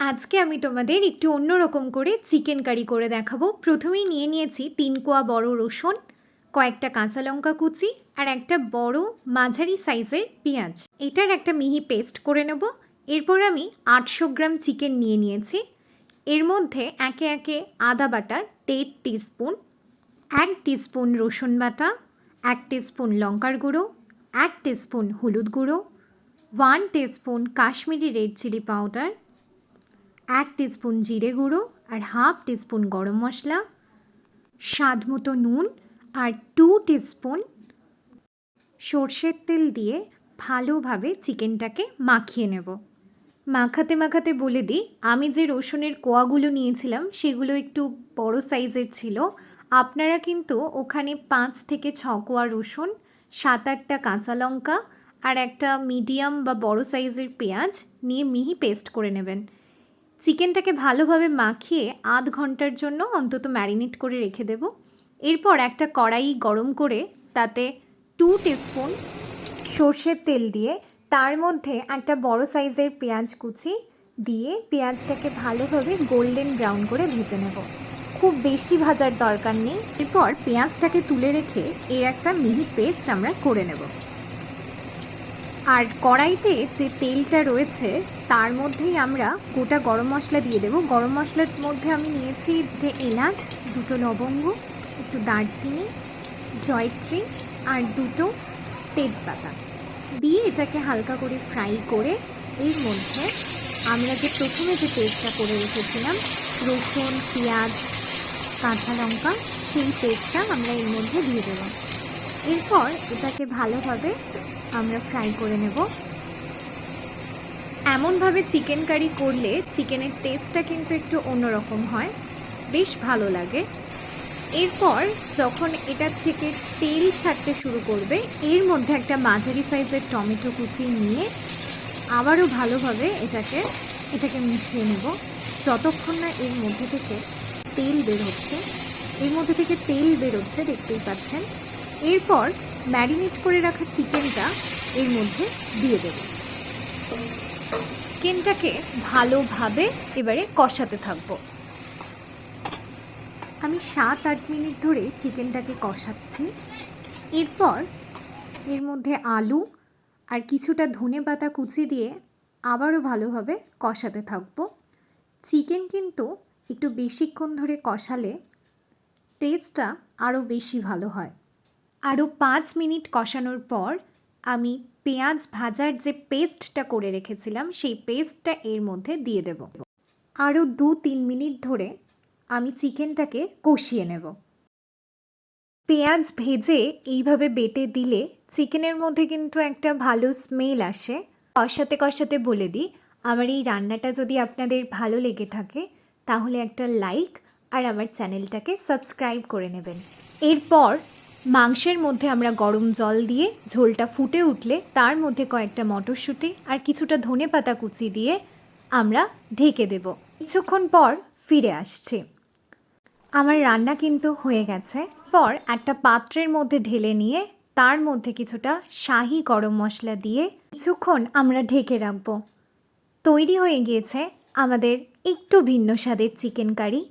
আজকে আমি তোমাদের একটু অন্যরকম করে চিকেন কারি করে দেখাবো। প্রথমেই নিয়ে নিয়েছি তিন কোয়া বড় রসুন, কয়েকটা কাঁচা লঙ্কা কুচি আর একটা বড় মাঝারি সাইজের পেঁয়াজ। এটার একটা মিহি পেস্ট করে নেব। এরপর আমি আটশো গ্রাম চিকেন নিয়ে নিয়েছি। এর মধ্যে একে একে আদা বাটা দেড় টিস্পুন, এক টিস্পুন রসুন বাটা, এক টিস্পুন লঙ্কার গুঁড়ো, এক টিস্পুন হলুদ গুঁড়ো, one teaspoon Kashmiri red chilli powder এক টিস্পুন জিরে গুঁড়ো আর হাফ টিস্পুন গরম মশলা, স্বাদ মতো নুন আর টু টিস্পুন সর্ষের তেল দিয়ে ভালোভাবে চিকেনটাকে মাখিয়ে নেব। মাখাতে মাখাতে বলে দিই, আমি যে রসুনের কোয়াগুলো নিয়েছিলাম সেগুলো একটু বড় সাইজের ছিল। আপনারা কিন্তু ওখানে পাঁচ থেকে ছ কোয়া রসুন, সাত আটটা কাঁচা লঙ্কা আর একটা মিডিয়াম বা বড় সাইজের পেঁয়াজ নিয়ে মিহি পেস্ট করে নেবেন। চিকেনটাকে ভালোভাবে মাখিয়ে আধ ঘণ্টার জন্য অন্তত ম্যারিনেট করে রেখে দেব। এরপর একটা কড়াই গরম করে তাতে টু টিস্পুন সর্ষের তেল দিয়ে, তার মধ্যে একটা বড় সাইজের পেঁয়াজ কুচি দিয়ে পেঁয়াজটাকে ভালোভাবে গোল্ডেন ব্রাউন করে ভেজে নেব। খুব বেশি ভাজার দরকার নেই। এরপর পেঁয়াজটাকে তুলে রেখে এর একটা মিহি পেস্ট আমরা করে নেব। আর কড়াইতে যে তেলটা রয়েছে তার মধ্যেই আমরা গোটা গরম মশলা দিয়ে দেবো। গরম মশলার মধ্যে আমি নিয়েছি যে এলাচ, দুটো লবঙ্গ, একটু দারচিনি, জয়ত্রী আর দুটো তেজপাতা। দিয়ে এটাকে হালকা করে ফ্রাই করে এর মধ্যে আমরা যে প্রথমে যে পেস্টটা করে রেখেছিলাম, রসুন, পেঁয়াজ, কাঁচা লঙ্কা, সেই পেস্টটা আমরা এর মধ্যে দিয়ে দেবো। এরপর এটাকে ভালোভাবে আমরা ফ্রাই করে নেব। এমনভাবে চিকেন কারি করলে চিকেনের টেস্টটা কিন্তু একটু অন্যরকম হয়। বেশ ভালো লাগে। এরপর যখন এটার থেকে তেল ছাড়তে শুরু করবে, এর মধ্যে একটা মাঝারি সাইজের টমেটো কুচি নিয়ে আবারও ভালোভাবে এটাকে এটাকে মিশিয়ে নেব। যতক্ষণ না এর মধ্যে থেকে তেল বের হচ্ছে, এর মধ্যে থেকে তেল বেরোচ্ছে দেখতেই পাচ্ছেন। এরপর ম্যারিনেট করে রাখা চিকেনটা এর মধ্যে দিয়ে দেব। চিকেনটাকে ভালোভাবে এবারে কষাতে থাকব। আমি সাত, আট মিনিট ধরে চিকেনটাকে কষাচ্ছি। এরপর এর মধ্যে আলু আর কিছুটা ধনে পাতা কুচি দিয়ে আবারও ভালোভাবে কষাতে থাকব। চিকেন কিন্তু একটু বেশিক্ষণ ধরে কষালে টেস্টটা আরও বেশি ভালো হয়। আরও পাঁচ মিনিট কষানোর পর আমি পেঁয়াজ ভাজার যে পেস্টটা করে রেখেছিলাম, সেই পেস্টটা এর মধ্যে দিয়ে দেব। আরও দু তিন মিনিট ধরে আমি চিকেনটাকে কষিয়ে নেব। পেঁয়াজ ভেজে এইভাবে বেটে দিলে চিকেনের মধ্যে কিন্তু একটা ভালো স্মেল আসে। কষাতে কষাতে বলে দিই, আমার এই রান্নাটা যদি আপনাদের ভালো লেগে থাকে, তাহলে একটা লাইক আর আমার চ্যানেলটাকে সাবস্ক্রাইব করে নেবেন। এরপর মাংসের মধ্যে আমরা গরম জল দিয়ে ঝোলটা ফুটে উঠলে তার মধ্যে কয়েকটা মটরশুঁটি আর কিছুটা ধনে পাতা কুচি দিয়ে আমরা ঢেকে দেব। কিছুক্ষণ পর ফিরে আসছি। আমার রান্না কিন্তু হয়ে গেছে। পর একটা পাত্রের মধ্যে ঢেলে নিয়ে তার মধ্যে কিছুটা শাহি গরম মশলা দিয়ে কিছুক্ষণ আমরা ঢেকে রাখব। তৈরি হয়ে গিয়েছে আমাদের একটু ভিন্ন স্বাদের চিকেন কারি।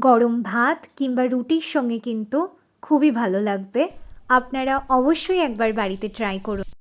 গরম ভাত কিংবা রুটির সঙ্গে কিন্তু খুবই ভালো লাগবে। আপনারা অবশ্যই একবার বাড়িতে ট্রাই করুন।